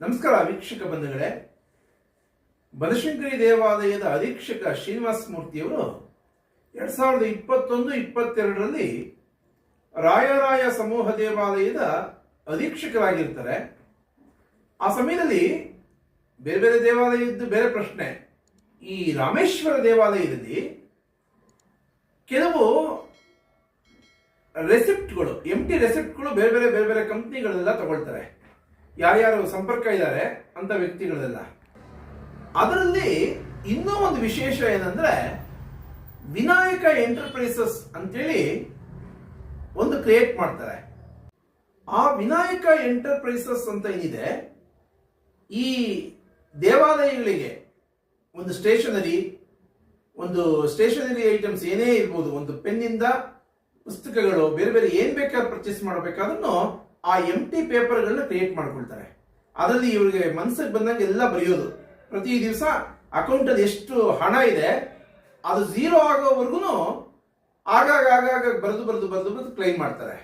ನಮಸ್ಕಾರ ವೀಕ್ಷಕ ಬಂಧುಗಳೇ. ಬನಶಂಕರಿ ದೇವಾಲಯದ ಅಧೀಕ್ಷಕ ಶ್ರೀನಿವಾಸ ಮೂರ್ತಿಯವರು ಎರಡ್ ಸಾವಿರದ ಇಪ್ಪತ್ತೊಂದು, ಇಪ್ಪತ್ತೆರಡರಲ್ಲಿ ರಾಯರಾಯ ಸಮೂಹ ದೇವಾಲಯದ ಅಧೀಕ್ಷಕರಾಗಿರ್ತಾರೆ. ಆ ಸಮಯದಲ್ಲಿ ಬೇರೆ ಬೇರೆ ದೇವಾಲಯದ್ದು ಬೇರೆ ಪ್ರಶ್ನೆ. ಈ ರಾಮೇಶ್ವರ ದೇವಾಲಯದಲ್ಲಿ ಕೆಲವು ರೆಸಿಪ್ಟ್ಗಳು ಎಂಟಿ ರೆಸಿಪ್ಟ್ಗಳು ಬೇರೆ ಬೇರೆ ಬೇರೆ ಬೇರೆ ಕಂಪ್ನಿಗಳೆಲ್ಲ ತಗೊಳ್ತಾರೆ. ಯಾರ್ಯಾರು ಸಂಪರ್ಕ ಇದ್ದಾರೆ ಅಂತ ವ್ಯಕ್ತಿಗಳೆಲ್ಲ. ಅದರಲ್ಲಿ ಇನ್ನೂ ಒಂದು ವಿಶೇಷ ಏನಂದ್ರೆ, ವಿನಾಯಕ ಎಂಟರ್ಪ್ರೈಸಸ್ ಅಂತೇಳಿ ಒಂದು ಕ್ರಿಯೇಟ್ ಮಾಡ್ತಾರೆ. ಆ ವಿನಾಯಕ ಎಂಟರ್ಪ್ರೈಸಸ್ ಅಂತ ಏನಿದೆ, ಈ ದೇವಾಲಯಗಳಿಗೆ, ಒಂದು ಸ್ಟೇಷನರಿ ಒಂದು ಸ್ಟೇಷನರಿ ಐಟಮ್ಸ್ ಏನೇ ಇರ್ಬೋದು, ಒಂದು ಪೆನ್ನಿಂದ ಪುಸ್ತಕಗಳು, ಬೇರೆ ಬೇರೆ ಏನ್ ಬೇಕಾದ್ರೂ ಪರ್ಚೇಸ್ ಮಾಡಬೇಕಾದ್ರೂ ಆ ಎಂ ಟಿ ಪೇಪರ್ಗಳನ್ನ ಕ್ರಿಯೇಟ್ ಮಾಡ್ಕೊಳ್ತಾರೆ. ಅದರಲ್ಲಿ ಇವರಿಗೆ ಮನಸ್ಸಿಗೆ ಬಂದಂಗೆ ಎಲ್ಲ ಬರೆಯೋದು. ಪ್ರತಿ ದಿವಸ ಅಕೌಂಟ್ ಅಲ್ಲಿ ಎಷ್ಟು ಹಣ ಇದೆ, ಅದು ಝೀರೋ ಆಗೋವರೆಗೂ ಆಗಾಗ ಆಗಾಗ ಬರೆದು ಬರೆದು ಬರೆದು ಬರೆದು ಕ್ಲೈಮ್ ಮಾಡ್ತಾರೆ.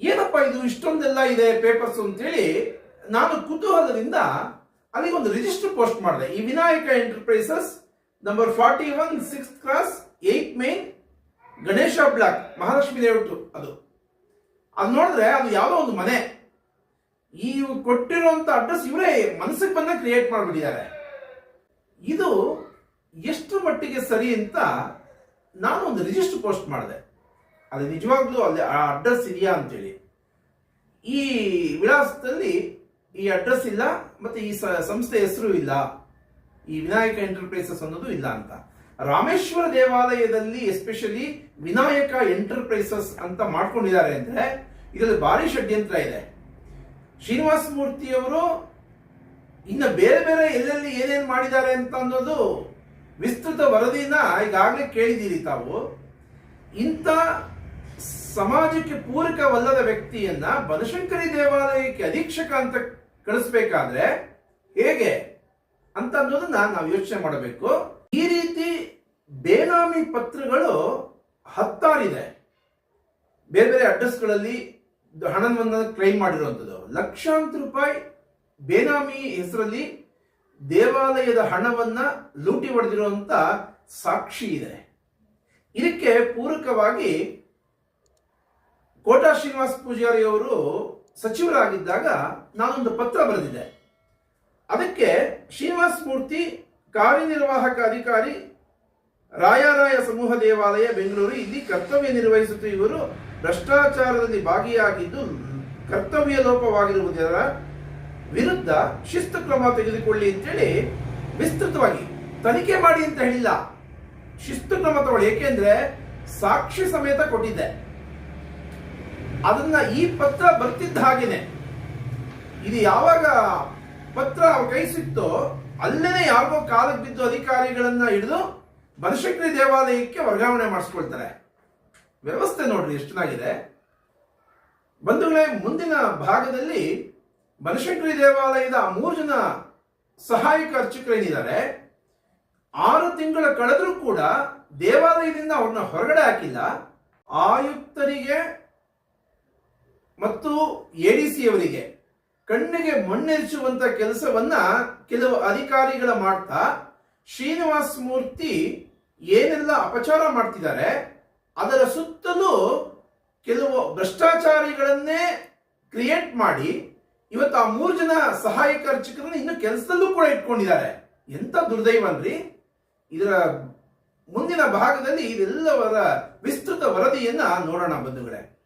ಏನಪ್ಪ ಇದು? ಇಷ್ಟೊಂದೆಲ್ಲ ಇದೆ ಪೇಪರ್ಸ್ ಅಂತೇಳಿ ನಾನು ಕುತೂಹಲದಿಂದ ಅಲ್ಲಿಗೆ ಒಂದು ರಿಜಿಸ್ಟರ್ ಪೋಸ್ಟ್ ಮಾಡಿದೆ. ಈ Vinayaka enterprises number forty one six cross eight main Ganesha block Mahalakshmi layout ಅದು. ಅದು ನೋಡಿದ್ರೆ ಅದು ಯಾವುದೋ ಒಂದು ಮನೆ. ಈ ಕೊಟ್ಟಿರುವಂತ ಅಡ್ರೆಸ್ ಇವರೇ ಮನಸ್ಸಿಗೆ ಬಂದ ಕ್ರಿಯೇಟ್ ಮಾಡಿಬಿಟ್ಟಿದ್ದಾರೆ. ಇದು ಎಷ್ಟು ಮಟ್ಟಿಗೆ ಸರಿ ಅಂತ ನಾನು ಒಂದು ರಿಜಿಸ್ಟರ್ ಪೋಸ್ಟ್ ಮಾಡಿದೆ. ಅದು ನಿಜವಾಗ್ಲೂ ಅಲ್ಲಿ ಆ ಅಡ್ರೆಸ್ ಇದೆಯಾ ಅಂತೇಳಿ. ಈ ವಿಳಾಸದಲ್ಲಿ ಈ ಅಡ್ರೆಸ್ ಇಲ್ಲ, ಮತ್ತೆ ಈ ಸಂಸ್ಥೆ ಹೆಸರು ಇಲ್ಲ. ಈ ವಿನಾಯಕ ಎಂಟರ್ಪ್ರೈಸಸ್ ಅನ್ನೋದು ಇಲ್ಲ ಅಂತ. ರಾಮೇಶ್ವರ ದೇವಾಲಯದಲ್ಲಿ ಎಸ್ಪೆಷಲಿ ವಿನಾಯಕ ಎಂಟರ್ಪ್ರೈಸಸ್ ಅಂತ ಮಾಡ್ಕೊಂಡಿದ್ದಾರೆ ಅಂದ್ರೆ ಇದರಲ್ಲಿ ಭಾರಿ ಷಡ್ಯಂತ್ರ ಇದೆ. ಶ್ರೀನಿವಾಸ ಮೂರ್ತಿಯವರು ಇನ್ನ ಬೇರೆ ಬೇರೆ ಎಲ್ಲೆಲ್ಲಿ ಏನೇನು ಮಾಡಿದ್ದಾರೆ ಅಂತ ಅನ್ನೋದು ವಿಸ್ತೃತ ವರದಿನ ಈಗಾಗಲೇ ಕೇಳಿದ್ದೀರಿ ತಾವು. ಇಂಥ ಸಮಾಜಕ್ಕೆ ಪೂರಕವಲ್ಲದ ವ್ಯಕ್ತಿಯನ್ನ ಬನಶಂಕರಿ ದೇವಾಲಯಕ್ಕೆ ಅಧೀಕ್ಷಕ ಅಂತ ಕಳಿಸ್ಬೇಕಾದ್ರೆ ಹೇಗೆ ಅಂತ ಅನ್ನೋದನ್ನ ನಾವು ಯೋಚನೆ ಮಾಡಬೇಕು. ಈ ರೀತಿ ಬೇನಾಮಿ ಪತ್ರಗಳು ಹತ್ತಾರಿದೆ. ಬೇರೆ ಬೇರೆ ಅಡ್ರೆಸ್ಗಳಲ್ಲಿ ಹಣವನ್ನ ಕ್ಲೈಮ್ ಮಾಡಿರುವಂಥದ್ದು ಲಕ್ಷಾಂತರ ರೂಪಾಯಿ ಬೇನಾಮಿ ಹೆಸರಲ್ಲಿ ದೇವಾಲಯದ ಹಣವನ್ನು ಲೂಟಿ ಹೊಡೆದಿರುವಂತ ಸಾಕ್ಷಿ ಇದೆ. ಇದಕ್ಕೆ ಪೂರಕವಾಗಿ ಕೋಟಾ ಶ್ರೀನಿವಾಸ ಪೂಜಾರಿ ಅವರು ಸಚಿವರಾಗಿದ್ದಾಗ ನಾನೊಂದು ಪತ್ರ ಬರೆದಿದ್ದೆ. ಅದಕ್ಕೆ ಶ್ರೀನಿವಾಸ ಮೂರ್ತಿ ಕಾರ್ಯನಿರ್ವಾಹಕ ಅಧಿಕಾರಿ ರಾಯರಾಯ ಸಮೂಹ ದೇವಾಲಯ ಬೆಂಗಳೂರು ಇಲ್ಲಿ ಕರ್ತವ್ಯ ನಿರ್ವಹಿಸುತ್ತಿರುವ ಇವರು ಭ್ರಷ್ಟಾಚಾರದಲ್ಲಿ ಭಾಗಿಯಾಗಿದ್ದು ಕರ್ತವ್ಯ ಲೋಪವಾಗಿರುವುದರ ವಿರುದ್ಧ ಶಿಸ್ತು ಕ್ರಮ ತೆಗೆದುಕೊಳ್ಳಿ ಅಂತೇಳಿ ವಿಸ್ತೃತವಾಗಿ ತನಿಖೆ ಮಾಡಿ ಅಂತ ಹೇಳಿಲ್ಲ. ಶಿಸ್ತು ಕ್ರಮ ತಗೊಳ್ಳಿ. ಏಕೆಂದ್ರೆ ಸಾಕ್ಷಿ ಸಮೇತ ಕೊಟ್ಟಿದ್ದೆ. ಅದನ್ನ ಈ ಪತ್ರ ಬರ್ತಿದ್ದ ಹಾಗೇನೆ. ಇದು ಯಾವಾಗ ಪತ್ರ ಅವ್ರ ಕೈ ಸಿಕ್ತೋ ಅಲ್ಲೇನೆ ಯಾರಿಗೋ ಕಾಲಕ್ಕೆ ಬಿದ್ದು ಅಧಿಕಾರಿಗಳನ್ನ ಹಿಡಿದು ಬನಶಂಕರಿ ದೇವಾಲಯಕ್ಕೆ ವರ್ಗಾವಣೆ ಮಾಡಿಸ್ಕೊಳ್ತಾರೆ. ವ್ಯವಸ್ಥೆ ನೋಡ್ರಿ ಎಷ್ಟು ಚೆನ್ನಾಗಿದೆ. ಬಂಧುಗಳೇ, ಮುಂದಿನ ಭಾಗದಲ್ಲಿ ಬನಶಂಕರಿ ದೇವಾಲಯದ ಮೂರು ಜನ ಸಹಾಯಕ ಅರ್ಚಕರೇನಿದ್ದಾರೆ ಆರು ತಿಂಗಳ ಕಳೆದರೂ ಕೂಡ ದೇವಾಲಯದಿಂದ ಅವ್ರನ್ನ ಹೊರಗಡೆ ಹಾಕಿಲ್ಲ. ಆಯುಕ್ತರಿಗೆ ಮತ್ತು ಎ ಡಿ ಎಡಿಸಿ ಅವರಿಗೆ ಕಣ್ಣಿಗೆ ಮಣ್ಣೆರಿಸುವಂತ ಕೆಲಸವನ್ನ ಕೆಲವು ಅಧಿಕಾರಿಗಳ ಮಾಡ್ತಾ ಶ್ರೀನಿವಾಸ ಮೂರ್ತಿ ಏನೆಲ್ಲ ಅಪಚಾರ ಮಾಡ್ತಿದ್ದಾರೆ, ಅದರ ಸುತ್ತಲೂ ಕೆಲವು ಭ್ರಷ್ಟಾಚಾರಿಗಳನ್ನೇ ಕ್ರಿಯೇಟ್ ಮಾಡಿ, ಇವತ್ತು ಆ ಮೂರು ಜನ ಸಹಾಯಕ ಅರ್ಚಕರನ್ನ ಇನ್ನು ಕೆಲಸದಲ್ಲೂ ಕೂಡ ಇಟ್ಕೊಂಡಿದ್ದಾರೆ. ಎಂತ ದುರ್ದೈವನ್ರಿ ಇದರ ಮುಂದಿನ ಭಾಗದಲ್ಲಿ ಇದೆಲ್ಲವರ ವಿಸ್ತೃತ ವರದಿಯನ್ನ ನೋಡೋಣ ಬಂಧುಗಳೇ.